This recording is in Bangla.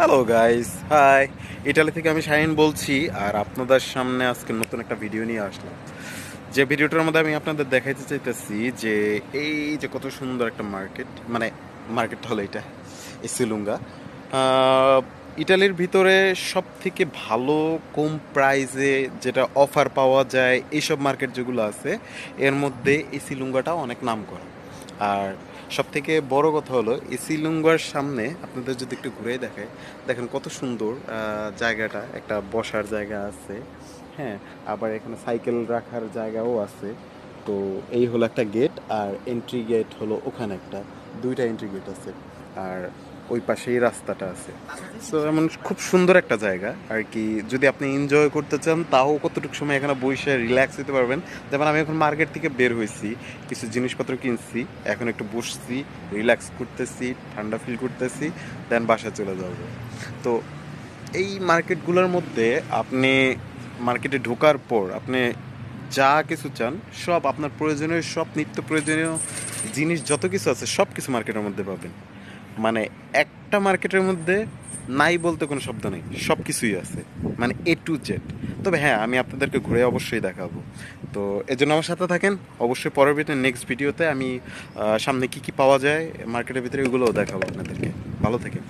হ্যালো গাইস হাই ইটালি থেকে আমি শাহিন বলছি, আর আপনাদের সামনে আজকে নতুন একটা ভিডিও নিয়ে আসলাম। যে ভিডিওটার মধ্যে আমি আপনাদের দেখাইতে চাইতেছি যে, এই যে কত সুন্দর একটা মার্কেট মানে মার্কেট হলো এটা, এই সিলুঙ্গা ইটালির ভিতরে সব থেকে ভালো কম প্রাইসে যেটা অফার পাওয়া যায়, এইসব মার্কেট যেগুলো আছে, এর মধ্যে এই সিলুঙ্গাটা অনেক নাম করা আর সব থেকে বড় কথা হলো এই সিলুঙ্গার সামনে আপনাদের যদি একটু ঘুরে দেখে, দেখেন কত সুন্দর জায়গাটা, একটা বসার জায়গা আছে হ্যাঁ আবার এখানে সাইকেল রাখার জায়গাও আছে। তো এই হলো একটা গেট আর এন্ট্রি গেট হলো ওখানে একটা, দুইটা এন্ট্রি গেট আছে। আর ওই পাশেই রাস্তাটা আছে। সো এমন খুব সুন্দর একটা জায়গা, আর কি, যদি আপনি এনজয় করতে চান, তাও কতটুকু সময় এখানে বসে রিল্যাক্স হতে পারবেন, যেমন আমি এখন মার্কেট থেকে বের হয়েছি কিছু জিনিসপত্র কিনছি, এখন একটু বসছি রিল্যাক্স করতেছি, ঠান্ডা ফিল করতেছি দেন বাসা চলে যাব। তো এই মার্কেটগুলোর মধ্যে আপনি মার্কেটে ঢোকার পর আপনি যা কিছু চান, সব আপনার প্রয়োজনীয়, সব নিত্য প্রয়োজনীয় জিনিস, যত কিছু আছে, সব কিছু মার্কেটের মধ্যে পাবেন। মানে একটা মার্কেটের মধ্যে নাই বলতে কোনো শব্দ নেই সব কিছুই আছে মানে এ টু জেড তবে হ্যাঁ আমি আপনাদেরকে ঘুরে অবশ্যই দেখাবো। তো এর জন্য আমার সাথে থাকেন, অবশ্যই পরের ভিতরে নেক্সট ভিডিওতে আমি সামনে কি কি পাওয়া যায় মার্কেটের ভিতরে ওগুলোও দেখাবো আপনাদেরকে। ভালো থাকেন।